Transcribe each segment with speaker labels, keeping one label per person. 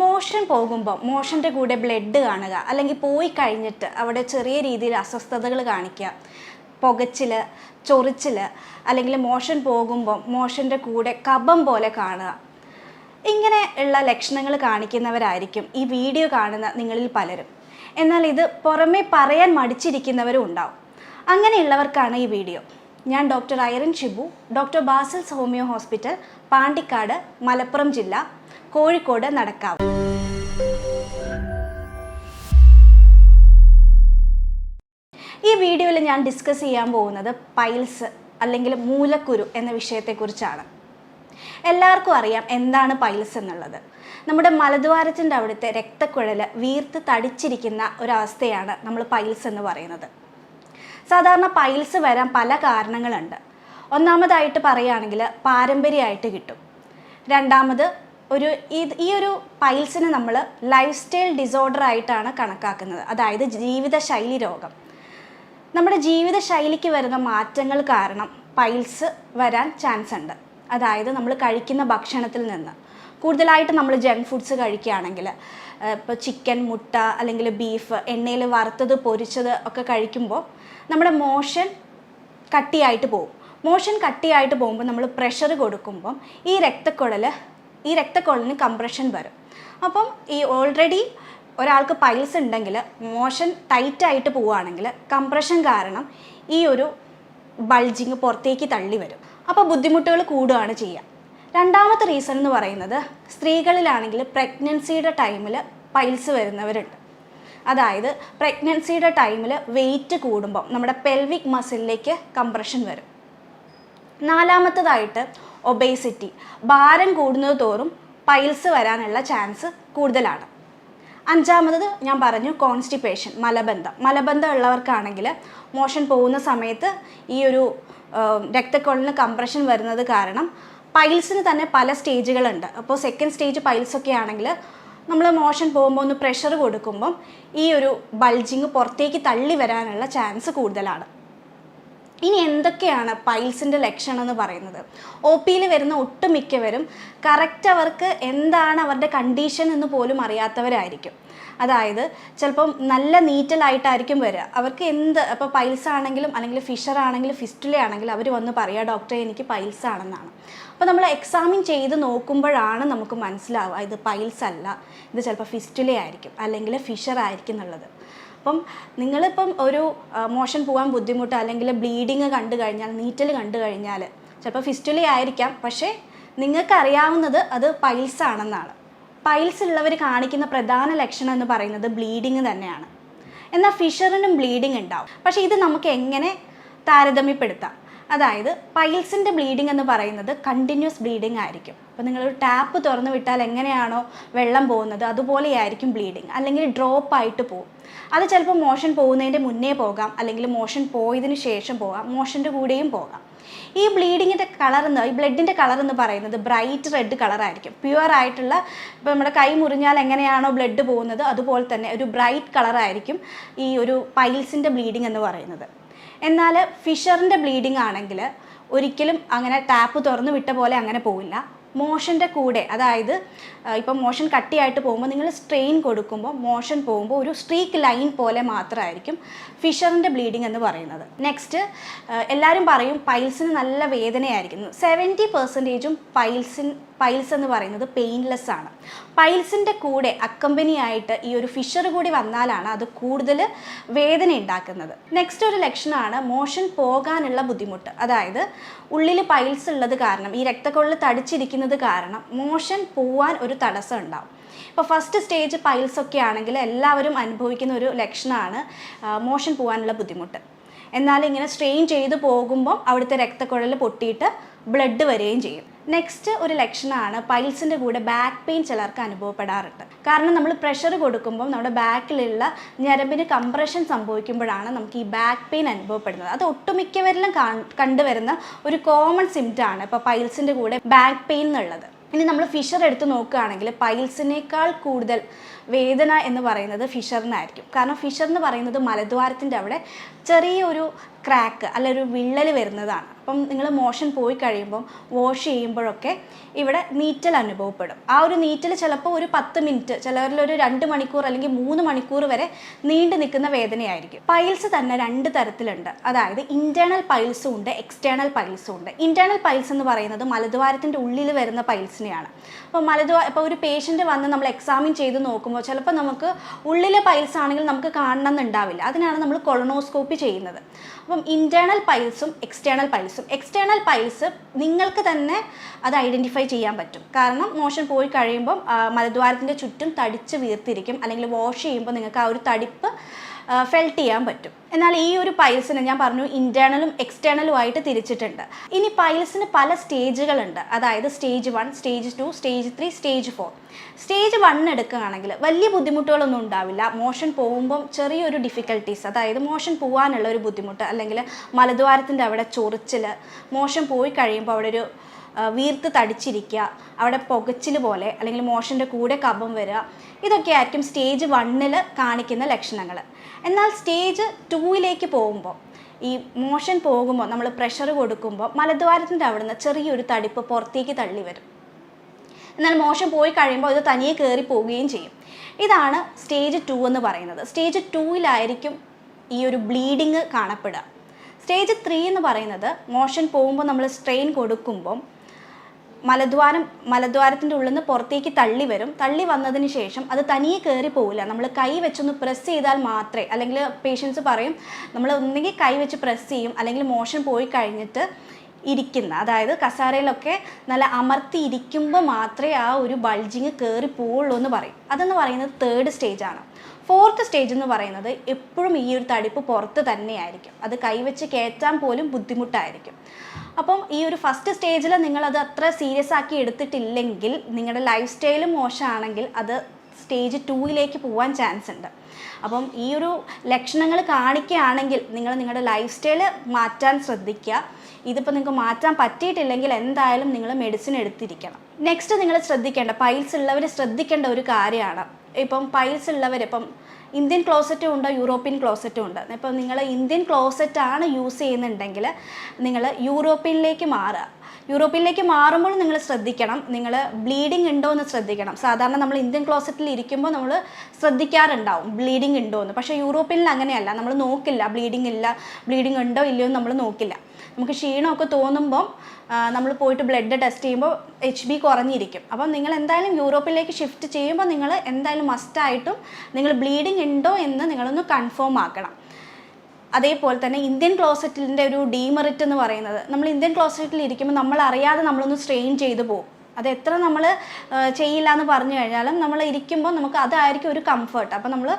Speaker 1: Motion പോകുമ്പോൾ മോഷന്റെ കൂടെ blood കാണുക അല്ലെങ്കിൽ പോയി കഴിഞ്ഞിട്ട് അവിടെ ചെറിയ രീതിയിൽ അസ്വസ്ഥതകൾ കാണിക്കുക. പുകച്ചിൽ ചൊറിച്ചിൽ അല്ലെങ്കിൽ മോഷൻ പോകുമ്പോൾ മോഷന്റെ കൂടെ കബം പോലെ കാണുക. ഇങ്ങനെ ഉള്ള ലക്ഷണങ്ങൾ കാണിക്കുന്നവരായിരിക്കും ഈ വീഡിയോ കാണുന്ന നിങ്ങളിൽ പലരും. എന്നാൽ ഇത് പുറമേ പറയാൻ മടിച്ചിരിക്കുന്നവരും ഉണ്ടാവും. അങ്ങനെയുള്ളവർക്കാണ് ഈ വീഡിയോ. ഞാൻ doctor Irene Shibu doctor Basil's homeo hospital Pandikkad Malappuram ജില്ല കോഴിക്കോട് നടക്കാവ്. ഈ വീഡിയോയിൽ ഞാൻ ഡിസ്കസ് ചെയ്യാൻ പോകുന്നത് പൈൽസ് അല്ലെങ്കിൽ മൂലക്കുരു എന്ന വിഷയത്തെക്കുറിച്ചാണ്. എല്ലാവർക്കും അറിയാം എന്താണ് പൈൽസ് എന്നുള്ളത്. നമ്മുടെ മലദ്വാരത്തിന്റെ അവിടുത്തെ രക്തക്കുഴൽ വീർത്ത് തടിച്ചിരിക്കുന്ന ഒരവസ്ഥയാണ് നമ്മൾ പൈൽസ് എന്ന് പറയുന്നത്. സാധാരണ പൈൽസ് വരാൻ പല കാരണങ്ങളുണ്ട്. ഒന്നാമതായിട്ട് പറയുകയാണെങ്കിൽ പാരമ്പര്യമായിട്ട് കിട്ടും. രണ്ടാമത് ഒരു ഈ ഒരു പൈൽസിനെ നമ്മൾ ലൈഫ് സ്റ്റൈൽ ഡിസോർഡർ ആയിട്ടാണ് കണക്കാക്കുന്നത്. അതായത് ജീവിതശൈലി രോഗം. നമ്മുടെ ജീവിതശൈലിക്ക് വരുന്ന മാറ്റങ്ങൾ കാരണം പൈൽസ് വരാൻ ചാൻസ് ഉണ്ട്. അതായത് നമ്മൾ കഴിക്കുന്ന ഭക്ഷണത്തിൽ നിന്ന്. കൂടുതലായിട്ട് നമ്മൾ ജങ്ക് ഫുഡ്സ് കഴിക്കുകയാണെങ്കിൽ ഇപ്പോൾ ചിക്കൻ മുട്ട അല്ലെങ്കിൽ ബീഫ് എണ്ണയിൽ വറുത്തത് പൊരിച്ചത് ഒക്കെ കഴിക്കുമ്പോൾ നമ്മുടെ മോഷൻ കട്ടിയായിട്ട് പോകും. മോഷൻ കട്ടിയായിട്ട് പോകുമ്പോൾ നമ്മൾ പ്രഷർ കൊടുക്കുമ്പം ഈ രക്തക്കുഴൽ ഈ രക്തക്കോളിന് കംപ്രഷൻ വരും. അപ്പം ഈ ഓൾറെഡി ഒരാൾക്ക് പൈൽസ് ഉണ്ടെങ്കിൽ മോഷൻ ടൈറ്റായിട്ട് പോവുകയാണെങ്കിൽ കംപ്രഷൻ കാരണം ഈ ഒരു ബൾജിങ് പുറത്തേക്ക് തള്ളി വരും. അപ്പോൾ ബുദ്ധിമുട്ടുകൾ കൂടുകയാണ് ചെയ്യുക. രണ്ടാമത്തെ റീസൺ എന്ന് പറയുന്നത് സ്ത്രീകളിലാണെങ്കിൽ പ്രഗ്നൻസിയുടെ ടൈമിൽ പൈൽസ് വരുന്നവരുണ്ട്. അതായത് പ്രഗ്നൻസിയുടെ ടൈമിൽ വെയിറ്റ് കൂടുമ്പോൾ നമ്മുടെ പെൽവിക് മസിലിലേക്ക് കംപ്രഷൻ വരും. നാലാമത്തതായിട്ട് ഒബേസിറ്റി ഭാരം കൂടുന്നത് തോറും പൈൽസ് വരാനുള്ള ചാൻസ് കൂടുതലാണ്. അഞ്ചാമത് ഞാൻ പറഞ്ഞു കോൺസ്റ്റിപ്പേഷൻ മലബന്ധം. മലബന്ധം ഉള്ളവർക്കാണെങ്കിൽ മോഷൻ പോകുന്ന സമയത്ത് ഈ ഒരു രക്തക്കൊള്ളിന് കംപ്രഷൻ വരുന്നത് കാരണം പൈൽസിന് തന്നെ പല സ്റ്റേജുകളുണ്ട് അപ്പോൾ സെക്കൻഡ് സ്റ്റേജ് പൈൽസൊക്കെ ആണെങ്കിൽ നമ്മൾ മോഷൻ പോകുമ്പോൾ ഒന്ന് പ്രഷർ കൊടുക്കുമ്പം ഈ ഒരു ബൾജിങ് പുറത്തേക്ക് തള്ളി വരാനുള്ള ചാൻസ് കൂടുതലാണ്. ഇനി എന്തൊക്കെയാണ് പൈൽസിന്റെ ലക്ഷണം എന്ന് പറയുന്നത്? ഒ പിയിൽ വരുന്ന ഒട്ടുമിക്കവരും കറക്റ്റ് അവർക്ക് എന്താണ് അവരുടെ കണ്ടീഷൻ എന്ന് പോലും അറിയാത്തവരായിരിക്കും. അതായത് ചിലപ്പം നല്ല നീറ്റലായിട്ടായിരിക്കും വരിക. അവർക്ക് എന്ത് ഇപ്പോൾ പൈൽസ് ആണെങ്കിലും അല്ലെങ്കിൽ ഫിഷർ ആണെങ്കിലും ഫിസ്റ്റുല ആണെങ്കിലും അവർ വന്ന് പറയുക ഡോക്ടറെ എനിക്ക് പൈൽസ് ആണെന്നാണ്. അപ്പോൾ നമ്മൾ എക്സാമിൻ ചെയ്ത് നോക്കുമ്പോഴാണ് നമുക്ക് മനസ്സിലാവുക ഇത് പൈൽസ് അല്ല ഇത് ചിലപ്പോൾ ഫിസ്റ്റുല ആയിരിക്കും അല്ലെങ്കിൽ ഫിഷർ ആയിരിക്കും എന്നുള്ളത്. അപ്പം നിങ്ങളിപ്പം ഒരു മോഷൻ പോകാൻ ബുദ്ധിമുട്ട് അല്ലെങ്കിൽ ബ്ലീഡിങ് കണ്ടു കഴിഞ്ഞാൽ നീറ്റൽ കണ്ടു കഴിഞ്ഞാൽ ചിലപ്പോൾ ഫിസ്റ്റുലി ആയിരിക്കാം. പക്ഷേ നിങ്ങൾക്കറിയാവുന്നത് അത് പൈൽസ് ആണെന്നാണ്. പൈൽസ് ഉള്ളവർ കാണിക്കുന്ന പ്രധാന ലക്ഷണം എന്ന് പറയുന്നത് ബ്ലീഡിങ് തന്നെയാണ്. എന്നാൽ ഫിഷറിനും ബ്ലീഡിങ് ഉണ്ടാവും. പക്ഷേ ഇത് നമുക്ക് എങ്ങനെ താരതമ്യപ്പെടുത്താം? അതായത് പൈൽസിന്റെ ബ്ലീഡിംഗ് എന്ന് പറയുന്നത് കണ്ടിന്യൂസ് ബ്ലീഡിംഗ് ആയിരിക്കും. അപ്പോൾ നിങ്ങളൊരു ടാപ്പ് തുറന്നു വിട്ടാൽ എങ്ങനെയാണോ വെള്ളം പോകുന്നത് അതുപോലെയായിരിക്കും ബ്ലീഡിങ് അല്ലെങ്കിൽ ഡ്രോപ്പ് ആയിട്ട് പോകും. അത് ചിലപ്പോൾ മോഷൻ പോകുന്നതിന്റെ മുന്നേ പോകാം അല്ലെങ്കിൽ മോഷൻ പോയതിന് ശേഷം പോകാം മോഷന്റെ കൂടെയും പോകാം. ഈ ബ്ലീഡിങ്ങിന്റെ കളർ എന്ന് ഈ ബ്ലഡിന്റെ കളർ എന്ന് പറയുന്നത് ബ്രൈറ്റ് റെഡ് കളറായിരിക്കും. പ്യുവർ ആയിട്ടുള്ള ഇപ്പോൾ നമ്മുടെ കൈ മുറിഞ്ഞാൽ എങ്ങനെയാണോ ബ്ലഡ് പോകുന്നത് അതുപോലെ തന്നെ ഒരു ബ്രൈറ്റ് കളറായിരിക്കും ഈ ഒരു പൈൽസിന്റെ ബ്ലീഡിംഗ് എന്ന് പറയുന്നത്. എന്നാൽ ഫിഷറിന്റെ ബ്ലീഡിംഗ് ആണെങ്കിൽ ഒരിക്കലും അങ്ങനെ ടാപ്പ് തുറന്നു വിട്ട പോലെ അങ്ങനെ പോവില്ല. മോഷന്റെ കൂടെ അതായത് ഇപ്പം മോഷൻ കട്ടിയായിട്ട് പോകുമ്പോൾ നിങ്ങൾ സ്ട്രെയിൻ കൊടുക്കുമ്പോൾ മോഷൻ പോകുമ്പോൾ ഒരു സ്ട്രീക്ക് ലൈൻ പോലെ മാത്രമായിരിക്കും ഫിഷറിന്റെ ബ്ലീഡിംഗ് എന്ന് പറയുന്നത്. നെക്സ്റ്റ് എല്ലാവരും പറയും പൈൽസിന് നല്ല വേദനയായിരിക്കും സെവന്റി പെർസെന്റേജും പൈൽസിൻ പൈൽസ് എന്ന് പറയുന്നത് പെയിൻലെസ് ആണ്. പൈൽസിന്റെ കൂടെ അക്കമ്പനി ആയിട്ട് ഈ ഒരു ഫിഷർ കൂടി വന്നാലാണ് അത് കൂടുതൽ വേദന ഉണ്ടാക്കുന്നത്. നെക്സ്റ്റ് ഒരു ലക്ഷണമാണ് മോഷൻ പോകാനുള്ള ബുദ്ധിമുട്ട്. അതായത് ഉള്ളിൽ പൈൽസ് ഉള്ളത് കാരണം ഈ രക്തക്കൊള്ളിൽ തടിച്ചിരിക്കുന്നത് കാരണം മോഷൻ പോവാൻ ഒരു തടസ്സം ഉണ്ടാവും. ഇപ്പോൾ ഫസ്റ്റ് സ്റ്റേജ് പൈൽസ് ഒക്കെ ആണെങ്കിൽ എല്ലാവരും അനുഭവിക്കുന്ന ഒരു ലക്ഷണമാണ് മോഷൻ പോകാനുള്ള ബുദ്ധിമുട്ട്. എന്നാൽ ഇങ്ങനെ സ്ട്രെയിൻ ചെയ്തു പോകുമ്പോൾ അവിടുത്തെ രക്തക്കുഴൽ പൊട്ടിയിട്ട് ബ്ലഡ് വരികയും ചെയ്യും. നെക്സ്റ്റ് ഒരു ലക്ഷണമാണ് പൈൽസിന്റെ കൂടെ ബാക്ക് പെയിൻ ചിലർക്ക് അനുഭവപ്പെടാറുണ്ട്. കാരണം നമ്മൾ പ്രഷർ കൊടുക്കുമ്പോൾ നമ്മുടെ ബാക്കിലുള്ള ഞരമ്പിന് കംപ്രഷൻ സംഭവിക്കുമ്പോഴാണ് നമുക്ക് ഈ ബാക്ക് പെയിൻ അനുഭവപ്പെടുന്നത്. അത് ഒട്ടുമിക്കവരിലും കണ്ടുവരുന്ന ഒരു കോമൺ സിംറ്റാണ് ഇപ്പോൾ പൈൽസിന്റെ കൂടെ ബാക്ക് പെയിൻ എന്നുള്ളത്. ഇനി നമ്മൾ ഫിഷർ എടുത്ത് നോക്കുകയാണെങ്കിൽ പൈൽസിനേക്കാൾ കൂടുതൽ വേദന എന്ന് പറയുന്നത് ഫിഷറിനായിരിക്കും. കാരണം ഫിഷർ എന്ന് പറയുന്നത് മലദ്വാരത്തിന്റെ അവിടെ ചെറിയൊരു ക്രാക്ക് അല്ല ഒരു വിള്ളൽ വരുന്നതാണ്. അപ്പം നിങ്ങൾ മോഷൻ പോയി കഴിയുമ്പം വാഷ് ചെയ്യുമ്പോഴൊക്കെ ഇവിടെ നീറ്റൽ അനുഭവപ്പെടും. ആ ഒരു നീറ്റൽ ചിലപ്പോൾ ഒരു പത്ത് മിനിറ്റ് ചിലവരിൽ ഒരു രണ്ട് മണിക്കൂർ അല്ലെങ്കിൽ മൂന്ന് മണിക്കൂർ വരെ നീണ്ടു നിൽക്കുന്ന വേദനയായിരിക്കും. പൈൽസ് തന്നെ രണ്ട് തരത്തിലുണ്ട്. അതായത് ഇന്റേണൽ പൈൽസും ഉണ്ട് എക്സ്റ്റേണൽ പൈൽസും ഉണ്ട്. ഇന്റേണൽ പൈൽസ് എന്ന് പറയുന്നത് മലദ്വാരത്തിന്റെ ഉള്ളിൽ വരുന്ന പൈൽസിനെയാണ് അപ്പോൾ മലദ്വാ ഇപ്പോൾ ഒരു പേഷ്യന്റ് വന്ന് നമ്മൾ എക്സാമിൻ ചെയ്ത് നോക്കുമ്പോൾ ചിലപ്പോൾ നമുക്ക് ഉള്ളിലെ പൈൽസ് ആണെങ്കിൽ നമുക്ക് കാണണം എന്നുണ്ടാവില്ല അതിനാണ് നമ്മൾ കൊളോണോസ്കോപ്പി ചെയ്യുന്നത്. അപ്പം ഇന്റേർണൽ പൈൽസും എക്സ്റ്റേണൽ പൈൽസും എക്സ്റ്റേണൽ പൈൽസ് നിങ്ങൾക്ക് തന്നെ അത് ഐഡന്റിഫൈ ചെയ്യാൻ പറ്റും. കാരണം മോഷൻ പോയി കഴിയുമ്പം മലദ്വാരത്തിന്റെ ചുറ്റും തടിച്ച് വീർത്തിരിക്കും. അല്ലെങ്കിൽ വാഷ് ചെയ്യുമ്പോൾ നിങ്ങൾക്ക് ആ ഒരു തടിപ്പ് ഫെൽറ്റ് ചെയ്യാൻ പറ്റും. എന്നാൽ ഈ ഒരു പൈൽസിന് ഞാൻ പറഞ്ഞു ഇന്റേണലും എക്സ്റ്റേണലും ആയിട്ട് തിരിച്ചിട്ടുണ്ട്. ഇനി പൈൽസിന് പല സ്റ്റേജുകളുണ്ട് അതായത് stage one stage two stage three stage four stage one എടുക്കുകയാണെങ്കിൽ വലിയ ബുദ്ധിമുട്ടുകളൊന്നും ഉണ്ടാവില്ല. മോഷൻ പോകുമ്പം ചെറിയൊരു ഡിഫിക്കൽട്ടീസ് അതായത് മോഷൻ പോകാനുള്ള ഒരു ബുദ്ധിമുട്ട് അല്ലെങ്കിൽ മലദ്വാരത്തിന്റെ അവിടെ ചൊറിച്ചിൽ മോഷൻ പോയി കഴിയുമ്പോൾ അവിടെ ഒരു വീർത്ത് തടിച്ചിരിക്കുക അവിടെ പുകച്ചിൽ പോലെ അല്ലെങ്കിൽ മോഷന്റെ കൂടെ കഫം വരിക ഇതൊക്കെ ആയിരിക്കും സ്റ്റേജ് വണ്ണിൽ കാണിക്കുന്ന ലക്ഷണങ്ങൾ എന്നാൽ സ്റ്റേജ് ടൂവിലേക്ക് പോകുമ്പോൾ ഈ മോഷൻ പോകുമ്പോൾ നമ്മൾ പ്രഷർ കൊടുക്കുമ്പോൾ മലദ്വാരത്തിന്റെ അവിടുന്ന് ചെറിയൊരു തടിപ്പ് പുറത്തേക്ക് തള്ളി വരും. എന്നാൽ മോശം പോയി കഴിയുമ്പോൾ ഇത് തനിയെ കയറി പോവുകയും ചെയ്യും. ഇതാണ് സ്റ്റേജ് ടു എന്ന് പറയുന്നത്. സ്റ്റേജ് ടൂവിലായിരിക്കും ഈ ഒരു ബ്ലീഡിങ് കാണപ്പെടുക. സ്റ്റേജ് ത്രീ എന്ന് പറയുന്നത് മോഷൻ പോകുമ്പോൾ നമ്മൾ സ്ട്രെയിൻ കൊടുക്കുമ്പം മലദ്വാരം മലദ്വാരത്തിന്റെ ഉള്ളിൽ നിന്ന് പുറത്തേക്ക് തള്ളി വരും. തള്ളി വന്നതിന് ശേഷം അത് തനിയെ കയറി പോവില്ല. നമ്മൾ കൈ വെച്ചൊന്ന് പ്രസ് ചെയ്താൽ മാത്രമേ അല്ലെങ്കിൽ പേഷ്യൻസ് പറയും നമ്മൾ ഒന്നെങ്കിൽ കൈ വെച്ച് പ്രസ് ചെയ്യും അല്ലെങ്കിൽ മോഷൻ പോയി കഴിഞ്ഞിട്ട് ഇരിക്കുന്ന അതായത് കസാരയിലൊക്കെ നല്ല അമർത്തി ഇരിക്കുമ്പോൾ മാത്രമേ ആ ഒരു ബൾജിങ് കയറി പോവുള്ളൂ എന്ന് പറയും. അതെന്ന് പറയുന്നത് തേർഡ് സ്റ്റേജാണ് ഫോർത്ത് സ്റ്റേജ് എന്ന് പറയുന്നത് എപ്പോഴും ഈ ഒരു തടിപ്പ് പുറത്ത് തന്നെയായിരിക്കും. അത് കൈവച്ച് കയറ്റാൻ പോലും ബുദ്ധിമുട്ടായിരിക്കും. അപ്പം ഈ ഒരു ഫസ്റ്റ് സ്റ്റേജിൽ നിങ്ങളത് അത്ര സീരിയസ് ആക്കി എടുത്തിട്ടില്ലെങ്കിൽ നിങ്ങളുടെ ലൈഫ് സ്റ്റൈലും മോശമാണെങ്കിൽ അത് സ്റ്റേജ് ടൂയിലേക്ക് പോകാൻ ചാൻസ് ഉണ്ട്. അപ്പം ഈ ഒരു ലക്ഷണങ്ങൾ കാണിക്കുകയാണെങ്കിൽ നിങ്ങൾ നിങ്ങളുടെ ലൈഫ് സ്റ്റൈൽ മാറ്റാൻ ശ്രദ്ധിക്കുക ഇതിപ്പോൾ നിങ്ങൾക്ക് മാറ്റാൻ പറ്റിയിട്ടില്ലെങ്കിൽ എന്തായാലും നിങ്ങൾ മെഡിസിൻ എടുത്തിരിക്കണം. നെക്സ്റ്റ് നിങ്ങൾ ശ്രദ്ധിക്കേണ്ട പൈൽസ് ഉള്ളവർ ശ്രദ്ധിക്കേണ്ട ഒരു കാര്യമാണ്. ഇപ്പം പൈൽസ് ഉള്ളവർ ഇപ്പം ഇന്ത്യൻ ക്ലോസറ്റും ഉണ്ട് യൂറോപ്യൻ ക്ലോസറ്റും ഉണ്ട്. ഇപ്പം നിങ്ങൾ ഇന്ത്യൻ ക്ലോസറ്റ് ആണ് യൂസ് ചെയ്യുന്നുണ്ടെങ്കിൽ നിങ്ങൾ യൂറോപ്യനിലേക്ക് മാറുക. യൂറോപ്പിലേക്ക് മാറുമ്പോൾ നിങ്ങൾ ശ്രദ്ധിക്കണം. നിങ്ങൾ ബ്ലീഡിംഗ് ഉണ്ടോ എന്ന് ശ്രദ്ധിക്കണം. സാധാരണ നമ്മൾ ഇന്ത്യൻ ക്ലോസറ്റിൽ ഇരിക്കുമ്പോൾ നമ്മൾ ശ്രദ്ധിക്കാറുണ്ടാവും ബ്ലീഡിംഗ് ഉണ്ടോ എന്ന്. പക്ഷേ യൂറോപ്പിൽ അങ്ങനെയല്ല. നമ്മൾ നോക്കില്ല ബ്ലീഡിംഗ് ഇല്ല ബ്ലീഡിംഗ് ഉണ്ടോ ഇല്ലയോ എന്ന് നമ്മൾ നോക്കില്ല. നമുക്ക് ക്ഷീണമൊക്കെ തോന്നുമ്പം നമ്മൾ പോയിട്ട് ബ്ലഡ് ടെസ്റ്റ് ചെയ്യുമ്പോൾ എച്ച് ബി കുറഞ്ഞിരിക്കും. അപ്പം നിങ്ങൾ എന്തായാലും യൂറോപ്പിലേക്ക് ഷിഫ്റ്റ് ചെയ്യുമ്പോൾ നിങ്ങൾ എന്തായാലും മസ്റ്റായിട്ടും നിങ്ങൾ ബ്ലീഡിങ് ഉണ്ടോ എന്ന് നിങ്ങളൊന്ന് കൺഫേം ആക്കണം. അതേപോലെ തന്നെ ഇന്ത്യൻ ക്ലോസറ്റിന്റെ ഒരു ഡീമെറിറ്റ് എന്ന് പറയുന്നത് നമ്മൾ ഇന്ത്യൻ ക്ലോസറ്റിൽ ഇരിക്കുമ്പോൾ നമ്മൾ അറിയാതെ നമ്മളൊന്ന് സ്ട്രെയിൻ ചെയ്തു പോകും. അത് എത്ര നമ്മൾ ചെയ്യില്ല എന്ന് പറഞ്ഞു കഴിഞ്ഞാലും നമ്മൾ ഇരിക്കുമ്പോൾ നമുക്ക് അതായിരിക്കും ഒരു കംഫർട്ട് അപ്പം നമ്മൾ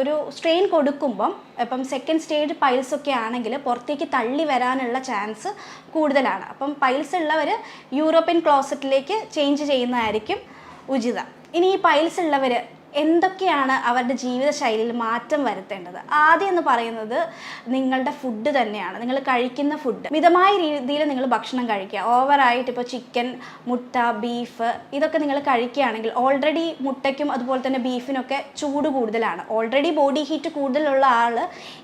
Speaker 1: ഒരു സ്ട്രെയിൻ കൊടുക്കുമ്പം ഇപ്പം സെക്കൻഡ് സ്റ്റേജ് പൈൽസ് ഒക്കെ ആണെങ്കിൽ പുറത്തേക്ക് തള്ളി വരാനുള്ള ചാൻസ് കൂടുതലാണ്. അപ്പം പൈൽസ് ഉള്ളവർ യൂറോപ്യൻ ക്ലോസറ്റിലേക്ക് ചേഞ്ച് ചെയ്യുന്നതായിരിക്കും ഉചിതം. ഇനി ഈ പൈൽസ് ഉള്ളവർ എന്തൊക്കെയാണ് അവരുടെ ജീവിതശൈലിയിൽ മാറ്റം വരുത്തേണ്ടത്? ആദ്യം എന്ന് പറയുന്നത് നിങ്ങളുടെ ഫുഡ് തന്നെയാണ്. നിങ്ങൾ കഴിക്കുന്ന ഫുഡ് മിതമായ രീതിയിൽ നിങ്ങൾ ഭക്ഷണം കഴിക്കുക. ഓവറായിട്ട് ഇപ്പോൾ ചിക്കൻ മുട്ട ബീഫ് ഇതൊക്കെ നിങ്ങൾ കഴിക്കുകയാണെങ്കിൽ ഓൾറെഡി മുട്ടയ്ക്കും അതുപോലെ തന്നെ ബീഫിനൊക്കെ ചൂട് കൂടുതലാണ്. ഓൾറെഡി ബോഡി ഹീറ്റ് കൂടുതലുള്ള ആൾ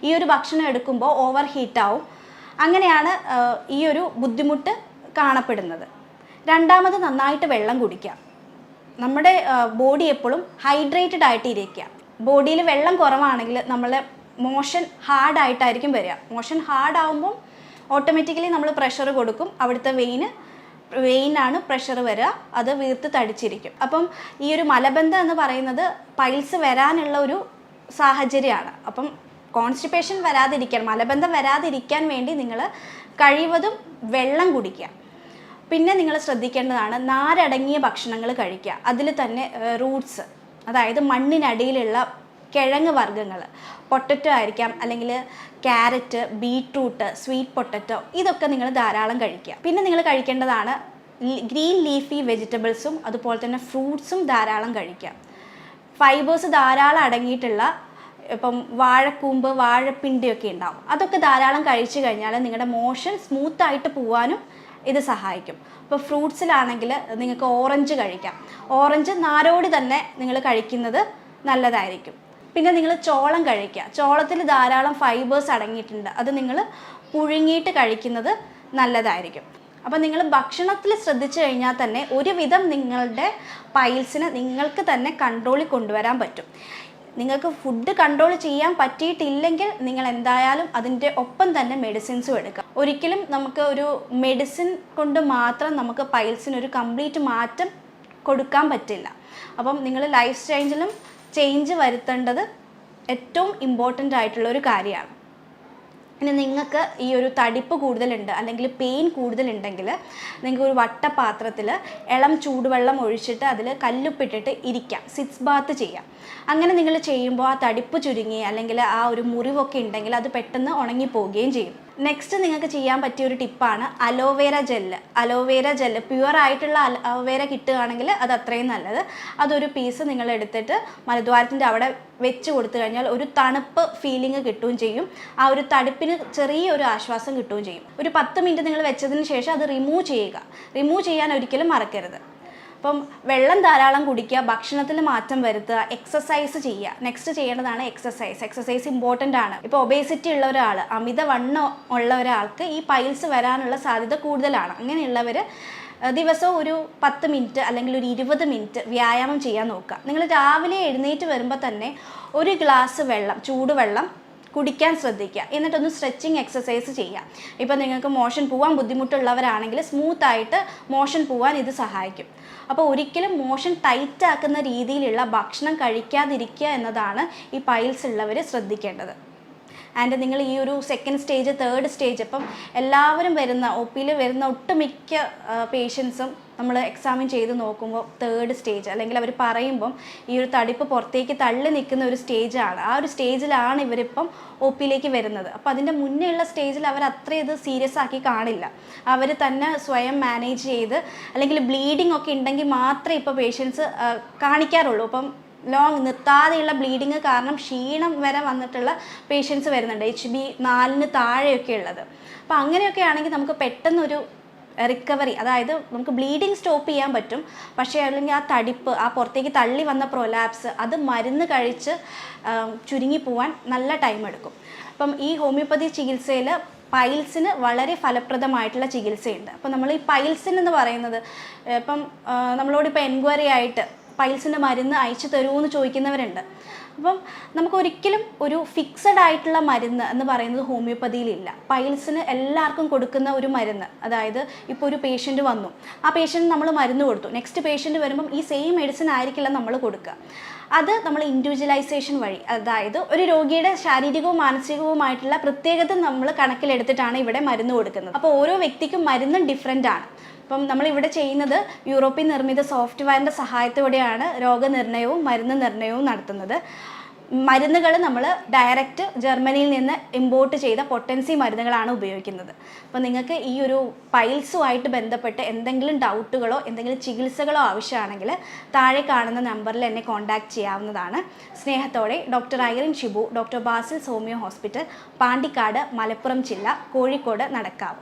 Speaker 1: ഈ ഒരു ഭക്ഷണം എടുക്കുമ്പോൾ ഓവർ ഹീറ്റാവും അങ്ങനെയാണ് ഈ ഒരു ബുദ്ധിമുട്ട് കാണപ്പെടുന്നത്. രണ്ടാമത് നന്നായിട്ട് വെള്ളം കുടിക്കുക. നമ്മുടെ ബോഡി എപ്പോഴും ഹൈഡ്രേറ്റഡ് ആയിട്ട് ഇരിക്കുക ബോഡിയിൽ വെള്ളം കുറവാണെങ്കിൽ നമ്മളെ മോഷൻ ഹാർഡായിട്ടായിരിക്കും വരിക. മോഷൻ ഹാർഡാവുമ്പം ഓട്ടോമാറ്റിക്കലി നമ്മൾ പ്രഷർ കൊടുക്കും. അവിടുത്തെ വെയിന് വെയിനാണ് പ്രഷർ വരിക. അത് വീർത്ത് തടിച്ചിരിക്കും. അപ്പം ഈ ഒരു മലബന്ധം എന്ന് പറയുന്നത് പൈൽസ് വരാനുള്ള ഒരു സാഹചര്യമാണ്. അപ്പം കോൺസ്റ്റിപ്പേഷൻ വരാതിരിക്കാൻ മലബന്ധം വരാതിരിക്കാൻ വേണ്ടി നിങ്ങൾ കഴിവതും വെള്ളം കുടിക്കുക. പിന്നെ നിങ്ങൾ ശ്രദ്ധിക്കേണ്ടതാണ് നാരടങ്ങിയ ഭക്ഷണങ്ങൾ കഴിക്കുക. അതിൽ തന്നെ റൂട്ട്സ് അതായത് മണ്ണിനടിയിലുള്ള കിഴങ്ങ് വർഗങ്ങൾ. പൊട്ടറ്റോ ആയിരിക്കാം അല്ലെങ്കിൽ ക്യാരറ്റ് ബീട്രൂട്ട് സ്വീറ്റ് പൊട്ടറ്റോ ഇതൊക്കെ നിങ്ങൾ ധാരാളം കഴിക്കുക. പിന്നെ നിങ്ങൾ കഴിക്കേണ്ടതാണ് ഗ്രീൻ ലീഫി വെജിറ്റബിൾസും അതുപോലെ തന്നെ ഫ്രൂട്ട്സും ധാരാളം കഴിക്കുക. ഫൈബേഴ്സ് ധാരാളം അടങ്ങിയിട്ടുള്ള ഇപ്പം വാഴക്കൂമ്പ് വാഴപ്പിണ്ടിയൊക്കെ ഉണ്ടാവും. അതൊക്കെ ധാരാളം കഴിച്ചു കഴിഞ്ഞാൽ നിങ്ങളുടെ മോഷൻ സ്മൂത്തായിട്ട് പോവാനും ഇത് സഹായിക്കും. ഇപ്പോൾ ഫ്രൂട്ട്സിലാണെങ്കിൽ നിങ്ങൾക്ക് ഓറഞ്ച് കഴിക്കാം. ഓറഞ്ച് നാരോടി തന്നെ നിങ്ങൾ കഴിക്കുന്നത് നല്ലതായിരിക്കും. പിന്നെ നിങ്ങൾ ചോളം കഴിക്കുക. ചോളത്തിൽ ധാരാളം ഫൈബേഴ്സ് അടങ്ങിയിട്ടുണ്ട്. അത് നിങ്ങൾ പുഴുങ്ങിയിട്ട് കഴിക്കുന്നത് നല്ലതായിരിക്കും. അപ്പോൾ നിങ്ങൾ ഭക്ഷണത്തിൽ ശ്രദ്ധിച്ചു കഴിഞ്ഞാൽ തന്നെ ഒരുവിധം നിങ്ങളുടെ പൈൽസിനെ നിങ്ങൾക്ക് തന്നെ കൺട്രോളിൽ കൊണ്ടുവരാൻ പറ്റും. നിങ്ങൾക്ക് ഫുഡ് കൺട്രോൾ ചെയ്യാൻ പറ്റിയിട്ടില്ലെങ്കിൽ നിങ്ങൾ എന്തായാലും അതിന്റെ ഒപ്പം തന്നെ മെഡിസിൻസും എടുക്കുക. ഒരിക്കലും നമുക്ക് ഒരു മെഡിസിൻ കൊണ്ട് മാത്രം നമുക്ക് പൈൽസിന് ഒരു കംപ്ലീറ്റ് മാറ്റം കൊടുക്കാൻ പറ്റില്ല. അപ്പം നിങ്ങൾ ലൈഫ് സ്റ്റൈലിലും ചേഞ്ച് വരുത്തേണ്ടത് ഏറ്റവും ഇമ്പോർട്ടന്റ് ആയിട്ടുള്ള ഒരു കാര്യമാണ്. ഇനി നിങ്ങൾക്ക് ഈ ഒരു തടിപ്പ് കൂടുതലുണ്ട് അല്ലെങ്കിൽ പെയിൻ കൂടുതലുണ്ടെങ്കിൽ നിങ്ങൾക്ക് ഒരു വട്ടപാത്രത്തിൽ ഇളം ചൂടുവെള്ളം ഒഴിച്ചിട്ട് അതിൽ കല്ലുപ്പിട്ടിട്ട് ഇരിക്കാം. സിറ്റ്സ് ബാത്ത് ചെയ്യാം. അങ്ങനെ നിങ്ങൾ ചെയ്യുമ്പോൾ ആ തടിപ്പ് ചുരുങ്ങി അല്ലെങ്കിൽ ആ ഒരു മുറിവൊക്കെ ഉണ്ടെങ്കിൽ അത് പെട്ടെന്ന് ഉണങ്ങിപ്പോവുകയും ചെയ്യും. നെക്സ്റ്റ് നിങ്ങൾക്ക് ചെയ്യാൻ പറ്റിയ ഒരു ടിപ്പാണ് aloe vera gel aloe vera gel pure ആയിട്ടുള്ള അലോവേര കിട്ടുകയാണെങ്കിൽ അത് അത്രയും നല്ലത്. അതൊരു പീസ് നിങ്ങൾ എടുത്തിട്ട് മലദ്വാരത്തിന്റെ അവിടെ വെച്ച് കൊടുത്തു കഴിഞ്ഞാൽ ഒരു തണുപ്പ് ഫീലിംഗ് കിട്ടുകയും ചെയ്യും. ആ ഒരു തടുപ്പിന് ചെറിയൊരു ആശ്വാസം കിട്ടുകയും ചെയ്യും. ഒരു പത്ത് മിനിറ്റ് നിങ്ങൾ വെച്ചതിന് ശേഷം അത് റിമൂവ് ചെയ്യുക. റിമൂവ് ചെയ്യാൻ ഒരിക്കലും മറക്കരുത്. അപ്പം വെള്ളം ധാരാളം കുടിക്കുക ഭക്ഷണത്തിൽ മാറ്റം വരുത്തുക എക്സസൈസ് ചെയ്യുക. നെക്സ്റ്റ് ചെയ്യേണ്ടതാണ് എക്സസൈസ് എക്സസൈസ് ഇമ്പോർട്ടന്റ് ആണ്. ഇപ്പോൾ ഒബേസിറ്റി ഉള്ള ഒരാൾ അമിത വണ്ണം ഉള്ള ഒരാൾക്ക് ഈ പൈൽസ് വരാനുള്ള സാധ്യത കൂടുതലാണ്. അങ്ങനെയുള്ളവർ ദിവസവും ഒരു പത്ത് മിനിറ്റ് അല്ലെങ്കിൽ ഒരു ഇരുപത് മിനിറ്റ് വ്യായാമം ചെയ്യാൻ നോക്കുക. നിങ്ങൾ രാവിലെ എഴുന്നേറ്റ് വരുമ്പോൾ തന്നെ ഒരു ഗ്ലാസ് വെള്ളം ചൂടുവെള്ളം കുടിക്കാൻ ശ്രദ്ധിക്കുക. എന്നിട്ടൊന്ന് സ്ട്രെച്ചിങ് എക്സസൈസ് ചെയ്യുക. ഇപ്പോൾ നിങ്ങൾക്ക് മോഷൻ പോകാൻ ബുദ്ധിമുട്ടുള്ളവരാണെങ്കിൽ സ്മൂത്ത് ആയിട്ട് മോഷൻ പോകാൻ ഇത് സഹായിക്കും. അപ്പോൾ ഒരിക്കലും മോഷൻ ടൈറ്റ് ആക്കുന്ന രീതിയിലുള്ള ഭക്ഷണം കഴിക്കാതിരിക്കുക എന്നതാണ് ഈ പൈൽസ് ഉള്ളവർ ശ്രദ്ധിക്കേണ്ടത്. ആൻഡ് നിങ്ങൾ ഈ ഒരു സെക്കൻഡ് സ്റ്റേജ് തേർഡ് സ്റ്റേജ് ഇപ്പം എല്ലാവരും വരുന്ന ഒ പിയിൽ വരുന്ന ഒട്ടുമിക്ക പേഷ്യൻസും നമ്മൾ എക്സാമിൻ ചെയ്ത് നോക്കുമ്പോൾ തേർഡ് സ്റ്റേജ് അല്ലെങ്കിൽ അവർ പറയുമ്പം ഈ ഒരു തടിപ്പ് പുറത്തേക്ക് തള്ളി നിൽക്കുന്ന ഒരു സ്റ്റേജാണ് ആ ഒരു സ്റ്റേജിലാണ് ഇവരിപ്പം ഒ പിയിലേക്ക് വരുന്നത്. അപ്പോൾ അതിന്റെ മുന്നേ ഉള്ള സ്റ്റേജിൽ അവർ അത്ര ഇത് സീരിയസ് ആക്കി കാണില്ല. അവർ തന്നെ സ്വയം മാനേജ് ചെയ്ത് അല്ലെങ്കിൽ ബ്ലീഡിംഗ് ഒക്കെ ഉണ്ടെങ്കിൽ മാത്രമേ ഇപ്പോൾ പേഷ്യൻസ് കാണിക്കാറുള്ളൂ. അപ്പം ലോങ് നിർത്താതെയുള്ള ബ്ലീഡിങ് കാരണം ക്ഷീണം വരെ വന്നിട്ടുള്ള പേഷ്യൻസ് വരുന്നുണ്ട്. എച്ച് ബി നാലിന് താഴെയൊക്കെ ഉള്ളത്. അപ്പോൾ അങ്ങനെയൊക്കെ ആണെങ്കിൽ നമുക്ക് പെട്ടെന്നൊരു റിക്കവറി അതായത് നമുക്ക് ബ്ലീഡിങ് സ്റ്റോപ്പ് ചെയ്യാൻ പറ്റും. പക്ഷേ അല്ലെങ്കിൽ ആ തടിപ്പ് ആ പുറത്തേക്ക് തള്ളി വന്ന പ്രൊലാപ്സ് അത് മരുന്ന് കഴിച്ച് ചുരുങ്ങി പോവാൻ നല്ല ടൈം എടുക്കും. അപ്പം ഈ ഹോമിയോപ്പതി ചികിത്സയിൽ പൈൽസിന് വളരെ ഫലപ്രദമായിട്ടുള്ള ചികിത്സയുണ്ട്. അപ്പം നമ്മൾ ഈ പൈൽസിൻ എന്ന് പറയുന്നത് ഇപ്പം നമ്മളോട് ഇപ്പോൾ എൻക്വയറി ആയിട്ട് പൈൽസിന്റെ മരുന്ന് അയച്ചു തരുമോ എന്ന് ചോദിക്കുന്നവരുണ്ട്. അപ്പം നമുക്കൊരിക്കലും ഒരു ഫിക്സഡ് ആയിട്ടുള്ള മരുന്ന് എന്ന് പറയുന്നത് ഹോമിയോപ്പതിയിലില്ല പൈൽസിന് എല്ലാവർക്കും കൊടുക്കുന്ന ഒരു മരുന്ന് അതായത് ഇപ്പോൾ ഒരു പേഷ്യന്റ് വന്നു. ആ പേഷ്യന്റ് നമ്മൾ മരുന്ന് കൊടുത്തു. നെക്സ്റ്റ് പേഷ്യന്റ് വരുമ്പം ഈ സെയിം മെഡിസിൻ ആയിരിക്കില്ല നമ്മൾ കൊടുക്കുക. അത് നമ്മൾ ഇൻഡിവിജ്വലൈസേഷൻ വഴി അതായത് ഒരു രോഗിയുടെ ശാരീരികവും മാനസികവുമായിട്ടുള്ള പ്രത്യേകത നമ്മൾ കണക്കിലെടുത്തിട്ടാണ് ഇവിടെ മരുന്ന് കൊടുക്കുന്നത്. അപ്പോൾ ഓരോ വ്യക്തിക്കും മരുന്നും ഡിഫറെന്റ് ആണ്. അപ്പം നമ്മളിവിടെ ചെയ്യുന്നത് യൂറോപ്യൻ നിർമ്മിത സോഫ്റ്റ്വെയറിന്റെ സഹായത്തോടെയാണ് രോഗനിർണയവും മരുന്ന് നിർണയവും നടത്തുന്നത്. മരുന്നുകൾ നമ്മൾ ഡയറക്റ്റ് ജർമ്മനിയിൽ നിന്ന് ഇമ്പോർട്ട് ചെയ്ത പൊട്ടൻസി മരുന്നുകളാണ് ഉപയോഗിക്കുന്നത്. അപ്പോൾ നിങ്ങൾക്ക് ഈ ഒരു പൈൽസുമായിട്ട് ബന്ധപ്പെട്ട് എന്തെങ്കിലും ഡൗട്ടുകളോ എന്തെങ്കിലും ചികിത്സകളോ ആവശ്യമാണെങ്കിൽ താഴെ കാണുന്ന നമ്പറിൽ എന്നെ കോൺടാക്റ്റ് ചെയ്യാവുന്നതാണ്. സ്നേഹത്തോടെ doctor Irene Shibu doctor Basil homeo hospital Pandikkad Malappuram ജില്ല കോഴിക്കോട് നടക്കാവ്.